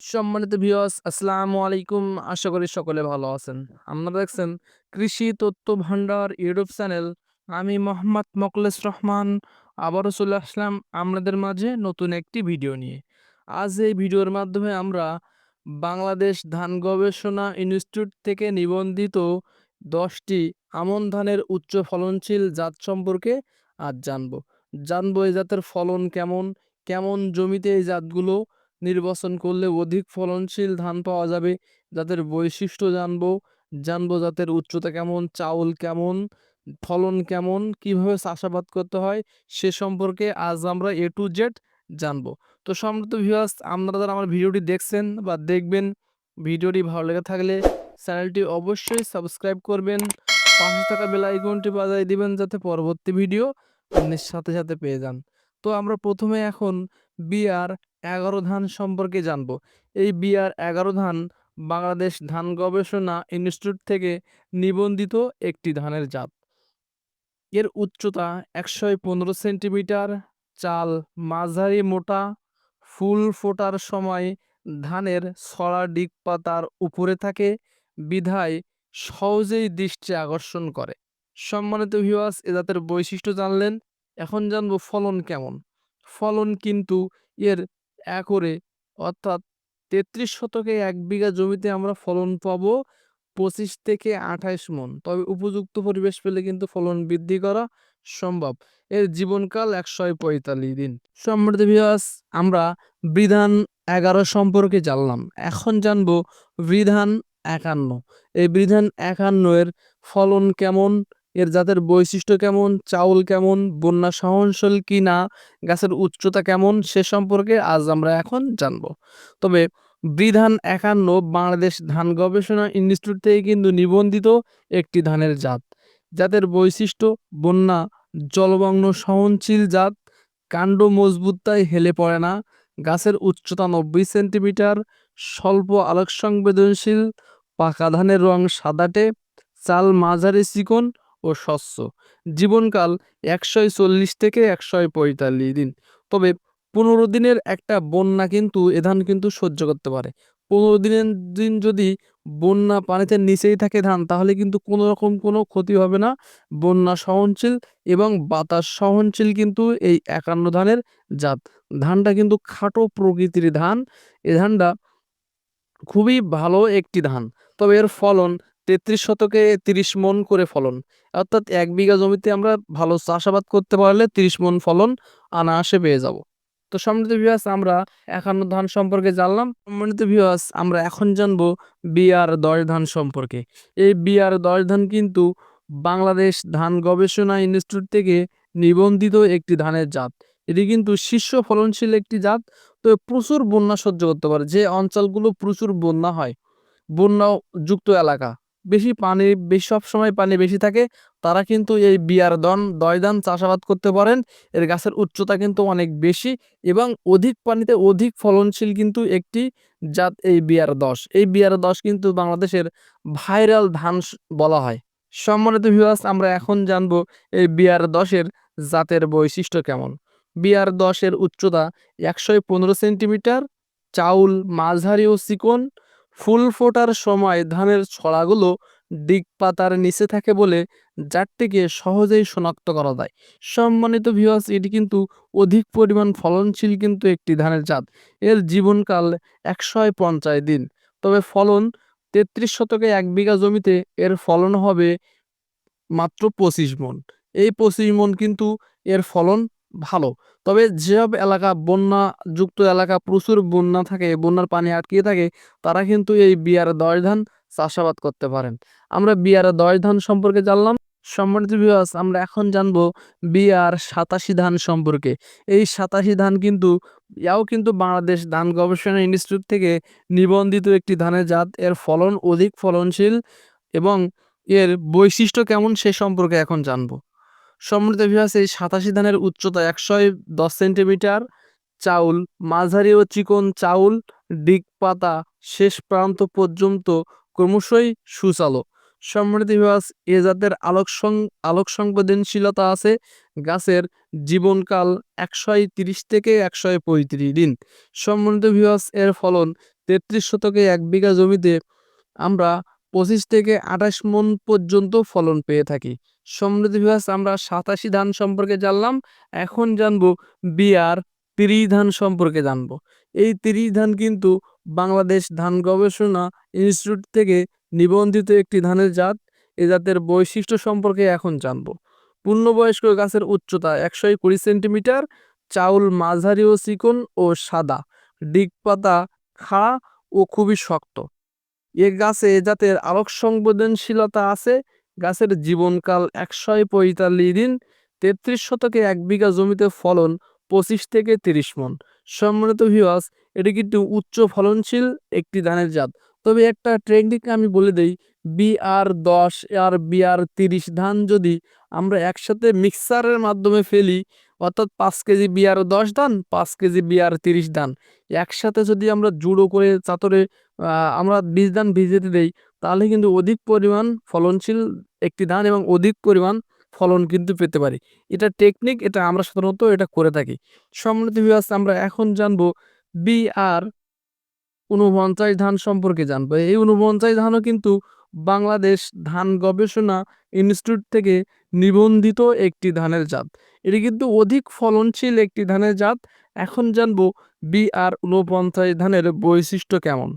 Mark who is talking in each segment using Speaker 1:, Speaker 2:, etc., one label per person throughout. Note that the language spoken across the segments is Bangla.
Speaker 1: সম্মানিত ভিউয়ার্স, আসসালামু আলাইকুম। আশা করি সকলে ভালো আছেন। আপনারা দেখছেন কৃষি তথ্য ভান্ডার ইউটিউব চ্যানেল। আমি মোহাম্মদ মকলেস রহমান। আবারও চলে আসলাম আপনাদের মাঝে নতুন একটি ভিডিও নিয়ে। আজ এই ভিডিওর মাধ্যমে আমরা বাংলাদেশ ধান গবেষণা ইনস্টিটিউট থেকে নিবন্ধিত দশটি আমন ধানের উচ্চ ফলনশীল জাত সম্পর্কে আজ জানব। জানব এই জাতের ফলন কেমন কেমন জমিতে এই জাতগুলো নির্বাচন করলে অধিক ফলনশীল ধান পাওয়া যাবে। জাতের বৈশিষ্ট্য জানব জানব জাতের উচ্চতা কেমন, চাউল কেমন, ফলন কেমন, কীভাবে চাষাবাদ করতে হয়, সে সম্পর্কে আজ আমরা এ টু জেড জানব। তো সম্মানিত ভিউয়ার্স আপনারা যারা আমার ভিডিওটি দেখছেন বা দেখবেন, ভিডিওটি ভালো লেগে থাকলে চ্যানেলটি অবশ্যই সাবস্ক্রাইব করবেন, পাশে থাকা বেল আইকনটি বাজায় দিবেন যাতে পরবর্তী ভিডিও সাথে সাথে পেয়ে যান। তো আমরা প্রথমে এখন বিআর এগারো ধান সম্পর্কে জানব। এই বিআর এগারো ধান বাংলাদেশ ধান গবেষণা ইনস্টিটিউট থেকে নিবন্ধিত একটি ধানের জাত। এর উচ্চতা একশো পনেরো সেন্টিমিটার, চাল মাঝারি মোটা, ফুল ফোটার সময় ধানের ছড়া ডিগ পাতার উপরে থাকে, বিধায় সহজেই দৃষ্টি আকর্ষণ করে। সম্মানিত ভিউয়ার্স এ জাতের বৈশিষ্ট্য জানলেন। এখন জানব ফলন কেমন? ফলন কিন্তু এর একরে, অর্থাৎ তেত্রিশ শতকে এক বিঘা জমিতে আমরা ফলন পাবো পঁচিশ থেকে আঠাইশ মন। তবে উপযুক্ত পরিবেশ পেলে কিন্তু ফলন বৃদ্ধি করা সম্ভব। এর জীবনকাল একশো পঁয়তাল্লিশ দিন। সম্মানিত ভিউয়ার্স আমরা বিধান এগারো সম্পর্কে জানলাম। এখন জানব বিধান একান্ন। এই বিধান একান্ন এর ফলন কেমন? এর জাতের বৈশিষ্ট্য কেমন, চাউল কেমন, বন্যা সহনশীল কি না গাছের উচ্চতা কেমন, সে সম্পর্কে আজ আমরা এখন জানব। তবে বিধান একান্ন, বাংলাদেশ ধান গবেষণা ইনস্টিটিউট থেকে কিন্তু নিবন্ধিত একটি ধানের জাত। জাতের বৈশিষ্ট্য, বন্যা জলমগ্ন সহনশীল জাত, কাণ্ড মজবুততায় হেলে পড়ে না, গাছের উচ্চতা নব্বই সেন্টিমিটার, স্বল্প আলোক সংবেদনশীল পাকা ধানের রং সাদাটে, চাল মাঝারি চিকন ও স্বচ্ছ। জীবনকাল একশো চল্লিশ থেকে একশো পঁয়তাল্লিশ দিন। তবে পনেরো দিনের একটা বন্যা কিন্তু এ ধান কিন্তু সহ্য করতে পারে। পনেরো দিনের দিন যদি বন্যা পানিতে নিচেই থাকে ধান, তাহলে কিন্তু কোনো রকম কোনো ক্ষতি হবে না। বন্যা সহনশীল এবং বাতাস সহনশীল কিন্তু এই একান্ন ধানের জাত। ধানটা কিন্তু খাটো প্রকৃতির ধান। এ ধানটা খুবই ভালো একটি ধান। তবে এর ফলন তেত্রিশ শতকে তিরিশ মন করে ফলন। অর্থাৎ এক বিঘা জমিতে আমরা ভালো চাষাবাদ করতে পারলে তিরিশ মন ফলন অনায়াসে পেয়ে যাব। তো সম্মানিত ভিউয়ার্স আমরা একান্ন ধান সম্পর্কে জানলাম। সম্মানিত ভিউয়ার্স আমরা এখন জানব বিআর দশ ধান সম্পর্কে। এই বিআর দশ ধান কিন্তু বাংলাদেশ ধান গবেষণা ইনস্টিটিউট থেকে নিবন্ধিত একটি ধানের জাত। এটি কিন্তু শীর্ষ ফলনশীল একটি জাত। তো প্রচুর বন্যা সহ্য করতে পারে। যে অঞ্চলগুলো প্রচুর বন্যা হয়। বন্যা যুক্ত এলাকা। বেশি পানি, বেশি সব সময় পানি বেশি থাকে, তারা কিন্তু এই বিয়ার দন, দয়দান চাষাবাদ করতে পারেন। এর গাছের উচ্চতা কিন্তু অনেক বেশি এবং অধিক পানিতে অধিক ফলনশীল কিন্তু একটি জাত এই বিয়ার দশ। এই বিয়ার দশ কিন্তু বাংলাদেশের ভাইরাল ধান বলা হয়। সম্মানিত ভিউয়ার্স আমরা এখন জানব এই বিয়ার দশের জাতের বৈশিষ্ট্য কেমন। বিয়ার দশের উচ্চতা একশো পনেরো সেন্টিমিটার, চাউল, মাঝারি ও চিকন ফুল ফোটার সময় ধানের ছড়াগুলো ডিগ পাতার নিচে থাকে বলে জাতটিকে সহজেই শনাক্ত করা যায়। সম্মানিত ভিউয়ার্স এটি কিন্তু অধিক পরিমাণ ফলনশীল কিন্তু একটি ধানের জাত। এর জীবনকাল একশো পঞ্চাশ দিন। তবে ফলন তেত্রিশ শতকে এক বিঘা জমিতে এর ফলন হবে মাত্র পঁচিশ মন। এই পঁচিশ মন কিন্তু এর ফলন ভালো। তবে যেসব এলাকা বন্যা যুক্ত এলাকা প্রচুর বন্যা থাকে বন্যার পানি আটকিয়ে থাকে, তারা কিন্তু এই বিয়ার দশ ধান চাষাবাদ করতে পারেন। আমরা বিয়ার দশ ধান সম্পর্কে জানলাম। সম্মানিত বিভাস আমরা এখন জানব বিয়ার সাতাশি ধান সম্পর্কে। এই সাতাশি ধান কিন্তু, ইয়াও কিন্তু বাংলাদেশ ধান গবেষণা ইনস্টিটিউট থেকে নিবন্ধিত একটি ধানের জাত। এর ফলন অধিক ফলনশীল এবং এর বৈশিষ্ট্য কেমন সে সম্পর্কে এখন জানব। সম্মানিত ভিউয়ার্স এই সাতাশি ধানের উচ্চতা একশো দশ সেন্টিমিটার চাউল, মাঝারি ও চিকন চাউল, ডিগ পাতা শেষ প্রান্ত পর্যন্ত ক্রমশই সুচালো। সম্মানিত ভিউয়ার্স এ জাতের আলোক আলোক সংবেদনশীলতা আছে গাছের জীবনকাল একশো তিরিশ থেকে একশো পঁয়ত্রিশ দিন। সম্মানিত ভিউয়ার্স এর ফলন তেত্রিশ শতকে এক বিঘা জমিতে আমরা পঁচিশ থেকে আঠাশ মন পর্যন্ত ফলন পেয়ে থাকি। সমৃদ্ধি বিভাস আমরা সাতাশি ধান সম্পর্কে জানলাম। এখন জানব বিয়ার তিরিশ ধান সম্পর্কে জানব। এই তিরিশ ধান কিন্তু বাংলাদেশ ধান গবেষণা ইনস্টিটিউট থেকে নিবন্ধিত একটি ধানের জাত। এ জাতের বৈশিষ্ট্য সম্পর্কে এখন জানব। পূর্ণবয়স্ক গাছের উচ্চতা একশো কুড়ি সেন্টিমিটার, চাউল মাঝারি ও চিকন ও সাদা, ডিগ পাতা খাড়া ও খুবই শক্ত। এ গাছে জাতের আলোক সংবেদনশীলতা আছে গাছের জীবনকাল একশো পঁয়তাল্লিশ দিন, তেত্রিশ শতকে এক বিঘা জমিতে ফলন পঁচিশ থেকে তিরিশ মন। সম্মানিত ভিওয়াস এটি কিন্তু উচ্চ ফলনশীল একটি ধানের জাত। তবে একটা টেকনিক আমি বলে দেই বিআর দশ আর বিআর তিরিশ ধান যদি আমরা একসাথে মিক্সারের মাধ্যমে ফেলি, অর্থাৎ পাঁচ কেজি বিয়ার দশ ধান, পাঁচ কেজি বিয়ার তিরিশ ধান, একসাথে যদি আমরা জুড়ো করে চাতরে আমরা বীজ ধান ভিজেতে দেই তাহলে কিন্তু অধিক পরিমাণ ফলনশীল একটি ধান এবং অধিক পরিমাণ ফলন কিন্তু পেতে পারি। এটা টেকনিক এটা আমরা সাধারণত এটা করে থাকি। সম্মানিত বিভাগ আমরা এখন জানব বিআর উনপঞ্চাশ ধান সম্পর্কে জানব। এই উনপঞ্চাশ ধানও কিন্তু বাংলাদেশ ধান গবেষণা ইনস্টিটিউট থেকে নিবন্ধিত একটি ধানের জাত। এটি কিন্তু অধিক ফলনশীল একটি ধানের জাত। এখন জানব বি বিআর উনপঞ্চাশ ধানের বৈশিষ্ট্য কেমন?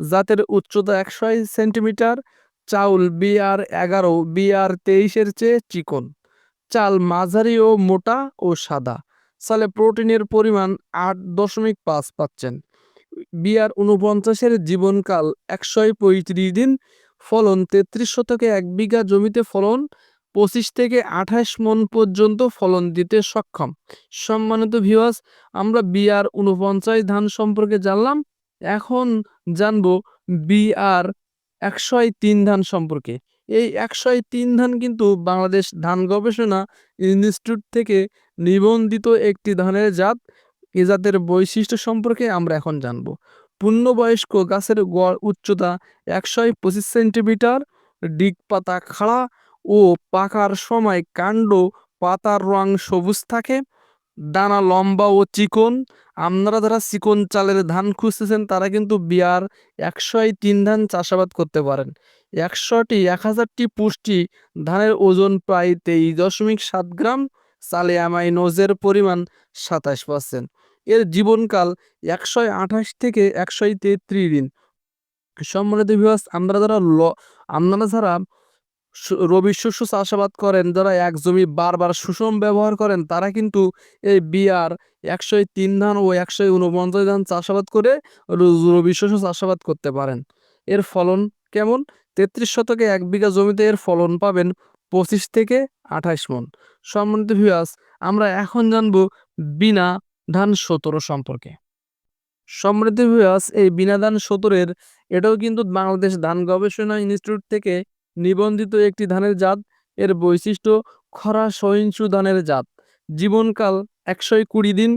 Speaker 1: জাতের উচ্চতা একশো সেন্টিমিটার, চাউল বিআর এগারো, বিআর তেইশের চেয়ে চিকন। চাল মাঝারি ও মোটা ও সাদা। সালে প্রোটিনের পরিমাণ আট দশমিক পাঁচ পাচ্ছেন। বিআর উনপঞ্চাশের জীবনকাল একশো পঁয়ত্রিশ দিন, ফলন তেত্রিশ শতকে এক বিঘা জমিতে ফলন পঁচিশ থেকে আঠাশ মন পর্যন্ত ফলন দিতে সক্ষম। সম্মানিত ভিওয়াস আমরা বিআর উনপঞ্চাশ ধান সম্পর্কে জানলাম। এখন জানব বিআর একশয় তিন ধান সম্পর্কে। এই একশয় তিন ধান কিন্তু বাংলাদেশ ধান গবেষণা ইনস্টিটিউট থেকে নিবন্ধিত একটি ধানের জাত। এ জাতের বৈশিষ্ট্য সম্পর্কে আমরা এখন জানব। পূর্ণবয়স্ক গাছের গড় উচ্চতা একশো পঁচিশ সেন্টিমিটার, ডিগ পাতা খাড়া ও পাকার সময় কাণ্ড পাতার রং সবুজ থাকে। দানা লম্বা ও চিকন। আপনারা যারা চিকন চালের ধান খুঁজতেছেন, তারা কিন্তু বিয়ার একশোয় তিন ধান চাষাবাদ করতে পারেন। একশোটি এক হাজারটি পুষ্টি ধানের ওজন প্রায় তেইশ দশমিক সাত গ্রাম, চালে অ্যামাইনোজের পরিমাণ সাতাশ পার্সেন্ট। এর জীবনকাল একশো আঠাশ থেকে একশো তেত্রিশ দিন। সম্মানিত বিভাগ আমরা যারা ল আপনারা যারা রবি শস্য চাষাবাদ করেন, যারা এক জমি বারবার সুষম ব্যবহার করেন, তারা কিন্তু এই বিয়ার একশো তিন ধান ও একশো উনপঞ্চাশ ধান চাষাবাদ করে রবি শস্য চাষাবাদ করতে পারেন। এর ফলন কেমন? তেত্রিশ শতকে এক বিঘা জমিতে এর ফলন পাবেন পঁচিশ থেকে আঠাশ মন। সম্মানিত ভিউয়ার্স আমরা এখন জানব বিনা ধান সতেরো সম্পর্কে। সমৃদ্ধি ভিউয়ার্স এই বিনা ধান সতেরোর এটাও কিন্তু বাংলাদেশ ধান গবেষণা ইনস্টিটিউট থেকে নিবন্ধিত একটি ধানের জাত। এর বৈশিষ্ট্য, খরা সহিংসু ধানের জাত। জীবনকাল একশো কুড়ি দিন,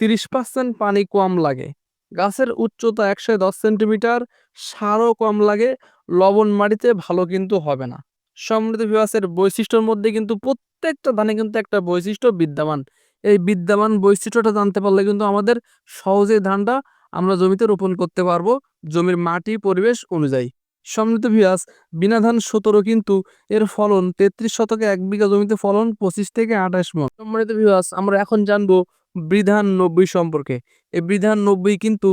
Speaker 1: তিরিশ পার্সেন্ট পানি কম লাগে। গাছের উচ্চতা একশো দশ সেন্টিমিটার, সারও কম লাগে। লবণ মাটিতে ভালো কিন্তু হবে না। সমৃদ্ধ বিভাসের বৈশিষ্ট্যর মধ্যে কিন্তু প্রত্যেকটা ধানে কিন্তু একটা বৈশিষ্ট্য বিদ্যমান। এই বিদ্যমান বৈশিষ্ট্যটা জানতে পারলে কিন্তু আমাদের সহজেই ধানটা আমরা জমিতে রোপণ করতে পারব। জমির মাটি পরিবেশ অনুযায়ী। সমৃদ্ধ ভিয়াস, বিনা ধান সতেরো কিন্তু এর ফলন তেত্রিশ শতকে এক বিঘা জমিতে ফলন পঁচিশ থেকে আঠাশ মন। সম্মানিত ভিয়াস, আমরা এখন জানব বিধান নব্বই সম্পর্কে। এই বিধান নব্বই কিন্তু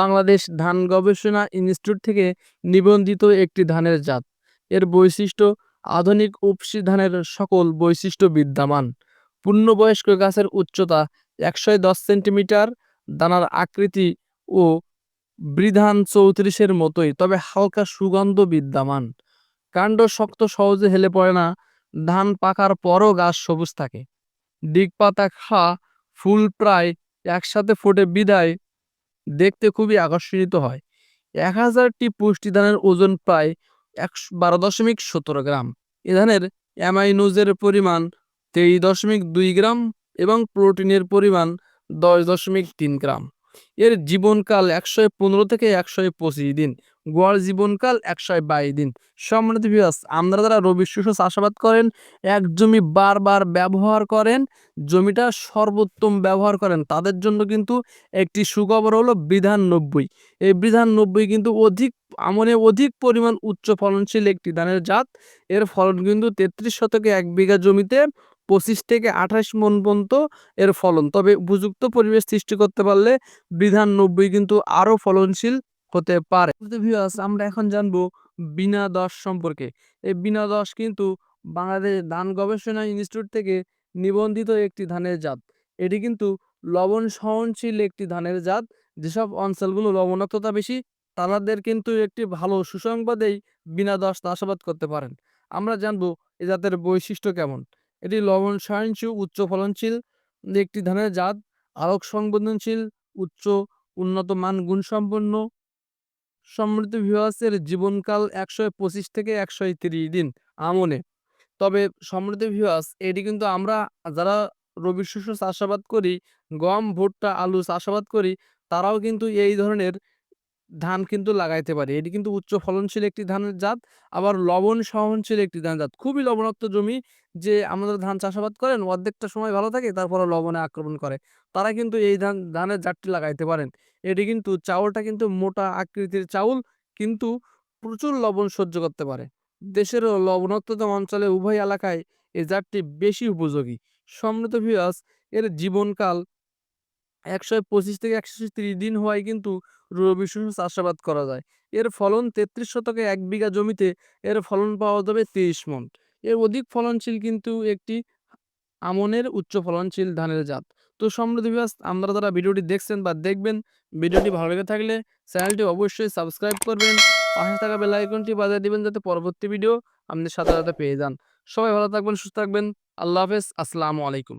Speaker 1: বাংলাদেশ ধান গবেষণা ইনস্টিটিউট থেকে নিবন্ধিত একটি ধানের জাত। এর বৈশিষ্ট্য, আধুনিক উপসি ধানের সকল বৈশিষ্ট্য বিদ্যমান। পূর্ণবয়স্ক গাছের উচ্চতা একশো দশ সেন্টিমিটার, দানার আকৃতি ও বৃধান চৌত্রিশের মতোই, তবে হালকা সুগন্ধ বিদ্যমান কাণ্ড শক্ত সহজে হেলে পড়ে না, ধান পাকার পরও গাছ সবুজ থাকে। দিক পাতা খা, ফুল প্রায় একসাথে ফোটে বিদায়, দেখতে খুবই আকর্ষিত হয়। এক হাজারটি পুষ্টি ধানের ওজন প্রায় একশো বারো দশমিক সতেরো গ্রাম। এ ধানের অ্যামাইনোজের পরিমাণ তেইশ দশমিক দুই গ্রাম এবং প্রোটিনের পরিমাণ দশ দশমিক তিন গ্রাম। এর জীবনকাল একশো পনেরো থেকে একশো পঁচিশ দিন। গড় জীবনকাল একশো বাইশ দিন। সম্মানিত ভিউয়ার্স আমরা যারা রবি শস্য চাষাবাদ করেন, এক জমি বারবার ব্যবহার করেন, জমিটা সর্বোত্তম ব্যবহার করেন, তাদের জন্য কিন্তু একটি সুখবর হলো বিধান নব্বই। এই বিধান নব্বই কিন্তু অধিক আমনে অধিক পরিমাণ উচ্চ ফলনশীল একটি ধানের জাত। এর ফলন কিন্তু তেত্রিশ শতকে এক বিঘা জমিতে পঁচিশ থেকে আঠাশ মন পর্যন্ত এর ফলন। তবে উপযুক্ত পরিবেশ সৃষ্টি করতে পারলে বিধান নব্বই কিন্তু আরও ফলনশীল হতে পারে। আমরা এখন জানব বিনা দশ সম্পর্কে। এই বিনা দশ কিন্তু বাংলাদেশ ধান গবেষণা ইনস্টিটিউট থেকে নিবন্ধিত একটি ধানের জাত। এটি কিন্তু লবণ সহনশীল একটি ধানের জাত। যেসব অঞ্চলগুলো লবণাক্ততা বেশি, তাদের কিন্তু একটি ভালো সুসংবাদেই বিনা দশ চাষাবাদ করতে পারেন। আমরা জানব এ জাতের বৈশিষ্ট্য কেমন। এটি লবণ সহনশীল উচ্চ ফলনশীল একটি ধানের জাত, আলোক সংবেদনশীল, উচ্চ উন্নত মান গুণসম্পন্ন। সমৃদ্ধ ভিউয়ার্সের জীবনকাল একশো পঁচিশ থেকে একশো তিরিশ দিন আমনে। তবে সমৃদ্ধ ভিউয়ার্স এটি কিন্তু আমরা যারা রবি শস্য চাষাবাদ করি, গম, ভুট্টা, আলু চাষাবাদ করি, তারাও কিন্তু এই ধরনের ধান কিন্তু লাগাইতে পারে। এটি কিন্তু উচ্চ ফলনশীল একটি ধানের জাত, আবার লবণ সহনশীল একটি ধান জাত। খুবই লবণাক্ত জমি, যে আমাদের ধান চাষাবাদ করেন, অর্ধেকটা সময় ভালো থাকে, তারপরে লবণে আক্রমণ করে। তারা কিন্তু এই ধান, ধানের জাতটি লাগাইতে পারেন। এটি কিন্তু চাউলটা কিন্তু মোটা আকৃতির চাউল, কিন্তু প্রচুর লবণ সহ্য করতে পারে। দেশের লবণাক্ততা অঞ্চলে উভয় এলাকায় এই জাতটি বেশি উপযোগী। সমৃদ্ধ ভিউয়ার্স এর জীবনকাল একশো পঁচিশ থেকে একশো তিরিশ দিন হওয়ায় কিন্তু রবি শস্য চাষাবাদ করা যায়। এর ফলন তেত্রিশ শতকে এক বিঘা জমিতে, এর ফলন পাওয়া যাবে তিরিশ মন। এর অধিক ফলনশীল কিন্তু একটি আমনের উচ্চ ফলনশীল ধানের জাত। তো সমৃদ্ধ বিভাস আপনারা যারা ভিডিওটি দেখছেন বা দেখবেন, ভিডিওটি ভালো লেগে থাকলে চ্যানেলটি অবশ্যই সাবস্ক্রাইব করবেন। পাশে থাকা বেল আইকনটি বাজিয়ে দিবেন যাতে পরবর্তী ভিডিও আপনি সাথে সাথে পেয়ে যান। সবাই ভালো থাকবেন, সুস্থ থাকবেন। আল্লাহ হাফেজ। আসসালামু আলাইকুম।